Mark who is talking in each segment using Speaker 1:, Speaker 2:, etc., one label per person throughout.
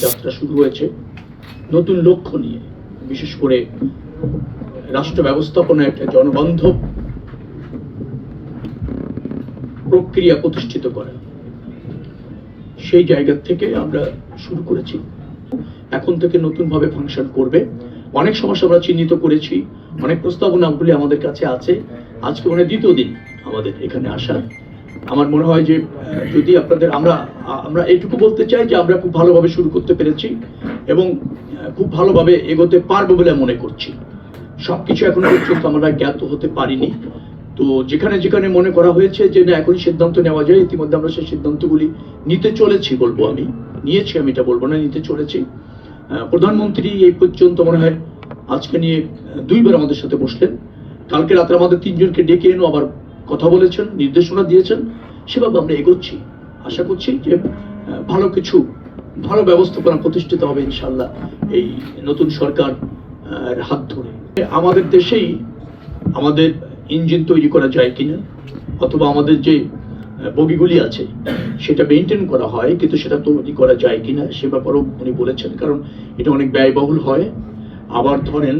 Speaker 1: যাত্রা শুরু হয়েছে। নতুন লক্ষ্য নিয়ে, বিশেষ করে রাষ্ট্র ব্যবস্থাপনা একটা জনবান্ধব প্রক্রিয়া প্রতিষ্ঠিত করা। সেই জায়গা থেকে আমরা শুরু করেছি। এখন থেকে নতুনভাবে ফাংশন করবে। অনেক সমস্যা আমরা চিহ্নিত করেছি। অনেক প্রস্তাবনাগুলি আমাদের কাছে আছে। আজকে মানে দ্বিতীয় দিন আমাদের এখানে আসার। আমার মনে হয় যে, যদি আপনাদের আমরা আমরা এইটুকু বলতে চাই যে, আমরা খুব ভালোভাবে শুরু করতে পেরেছি এবং খুব ভালোভাবে এগোতে পারব বলে মনে করছি। সবকিছু এখনও পর্যন্ত আমরা জ্ঞাত হতে পারিনি। তো যেখানে যেখানে মনে করা হয়েছে যে, না এখন সিদ্ধান্ত নেওয়া যায়, ইতিমধ্যে আমরা সেই সিদ্ধান্তগুলি নিতে চলেছি বলব আমি। নিয়েছি, আমি এটা বলব না, নিতে চলেছি। প্রধানমন্ত্রী এই পর্যন্ত মনে হয় আজকে নিয়ে দুইবার আমাদের সাথে বসলেন। কালকে রাতে আমাদের তিনজনকে ডেকে এনো, আবার কথা বলেছেন, নির্দেশনা দিয়েছেন সেভাবে আমরা এগোচ্ছি। আশা করছি যে ভালো কিছু, ভালো ব্যবস্থাপনা প্রতিষ্ঠিত হবে ইনশাল্লাহ এই নতুন সরকার হাত ধরে। আমাদের দেশেই আমাদের ইঞ্জিন তৈরি করা যায় কিনা, অথবা আমাদের যে বগিগুলি আছে, সেটা মেনটেন করা হয়, কিন্তু সেটা তৈরি করা যায় কিনা, সে ব্যাপারেও উনি বলেছেন, কারণ এটা অনেক ব্যয়বহুল হয়। আবার ধরেন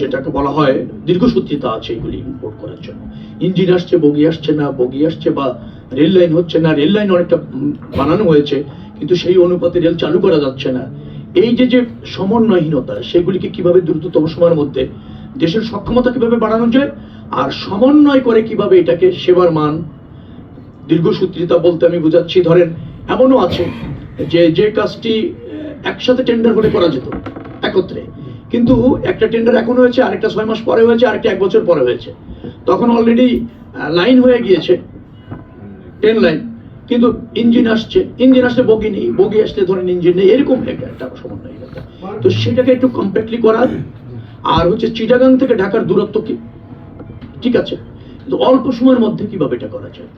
Speaker 1: যেটাকে বলা হয় দীর্ঘসূত্রিতা আছে এগুলি ইম্পোর্ট করার জন্য। ইঞ্জিন আসছে, বগি আসছে না, বগি আসছে বা রেল লাইন হচ্ছে না, রেল লাইন অনেকটা বানানো হয়েছে, কিন্তু সেই অনুপাতে রেল চালু করা যাচ্ছে না। এই যে যে সমন্বয়হীনতা, সেগুলিকে কীভাবে দ্রুততম সময়ের মধ্যে দেশের সক্ষমতা কীভাবে বাড়ানো যায়, আর সমন্বয় করে কীভাবে এটাকে সেবার মান, দীর্ঘসূত্রিতা বলতে আমি বোঝাচ্ছি, ধরেন এমনও আছে যে যে কাজটি একসাথে টেন্ডার করে করা যেত, একত্রে। কিন্তু একটা টেন্ডার এখন হয়েছে, আরেকটা ছয় মাস পরে হয়েছে, আরেকটা এক বছর পরে হয়েছে। তখন অলরেডি লাইন হয়ে গিয়েছে ট্রেন লাইন কিন্তু ইঞ্জিন আসছে ইঞ্জিন আসলে বগি নেই বগি আসলে ধরেন ইঞ্জিন নেই, এরকম একটা সমন্বয় তো সেটাকে একটু কমপ্লিটলি করা। আর হচ্ছে চিটাগাং থেকে ঢাকার দূরত্ব কি? ঠিক আছে। কিন্তু অল্প সময়ের মধ্যে কীভাবে এটা করা যায়?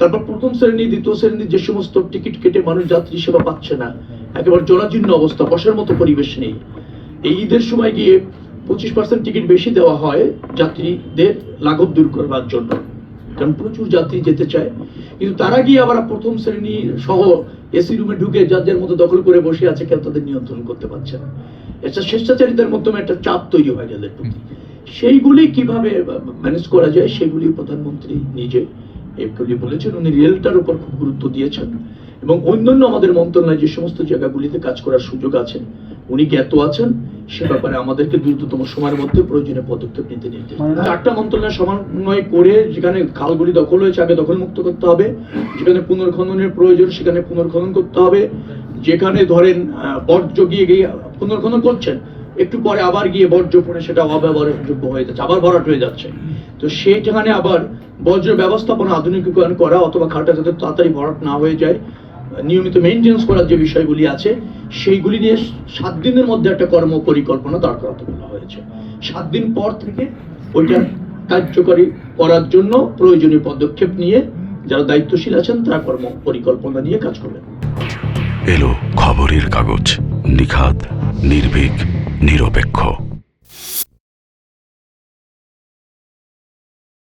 Speaker 1: তারপর প্রথম শ্রেণি, দ্বিতীয় শ্রেণির যে সমস্ত টিকিট কেটে মানুষ যাত্রী সেবা পাচ্ছে না, একেবারে জরাজীর্ণ অবস্থা, বসার মতো পরিবেশ নেই। এই ঈদের সময় গিয়ে পঁচিশ পার্সেন্ট টিকিট বেশি দেওয়া হয় যাত্রীদের লাঘব দূর করবার জন্য। কারণ প্রচুর যাত্রী যেতে চায়। কিন্তু তারা গিয়ে আবার প্রথম শ্রেণি সহ এসি রুমে ঢুকে যার মতো দখল করে বসে আছে, কেউ তাদের নিয়ন্ত্রণ করতে পারছে না। এটা স্বেচ্ছাচারিতার মাধ্যমে একটা চাপ তৈরি হয় যাদের প্রতি সেইগুলি কীভাবে ম্যানেজ করা যায়, সেগুলি প্রধানমন্ত্রী নিজে এগুলি বলেছেন। উনি রেলটার উপর খুব গুরুত্ব দিয়েছেন। এবং অন্যান্য আমাদের মন্ত্রণালয় যে সমস্ত জায়গাগুলিতে কাজ করার সুযোগ আছে, উনি জ্ঞাত আছেন। সে ব্যাপারে আমাদেরকে দ্রুততম সময়ের মধ্যে প্রয়োজনীয় পদক্ষেপ নিতে নির্দেশ চারটা মন্ত্রণালয় সমন্বয় করে যেখানে খালগুলি দখল হয়েছে আগে দখল মুক্ত করতে হবে যেখানে পুনর্খননের প্রয়োজন সেখানে পুনর্খনন করতে হবে। যেখানে ধরেন বর্জ্য গিয়ে গিয়ে পুনর্খনন করছেন একটু পরে আবার গিয়ে বর্জ্য পড়ে সেটা অব্যবহারযোগ্য হয়ে যাচ্ছে আবার ভরাট হয়ে যাচ্ছে। তো সেইখানে আবার বর্জ্য ব্যবস্থাপনা আধুনিকীকরণ করা অথবা খালটা যাতে তাড়াতাড়ি ভরাট না হয়ে যায় নিয়মিত মেনটেন্স করার যে বিষয়গুলি আছে, সেইগুলি নিয়ে সাত দিনের মধ্যে একটা কর্ম পরিকল্পনা দাঁড় করাতে বলা হয়েছে। সাত দিন পর থেকে ওইটা কার্যকরী করার জন্য প্রয়োজনীয় পদক্ষেপ নিয়ে যারা দায়িত্বশীল আছেন, তারা কর্ম পরিকল্পনা নিয়ে কাজ করবেন।
Speaker 2: এলো খবরের কাগজ, নিখাদ, নির্ভীক, নিরপেক্ষ।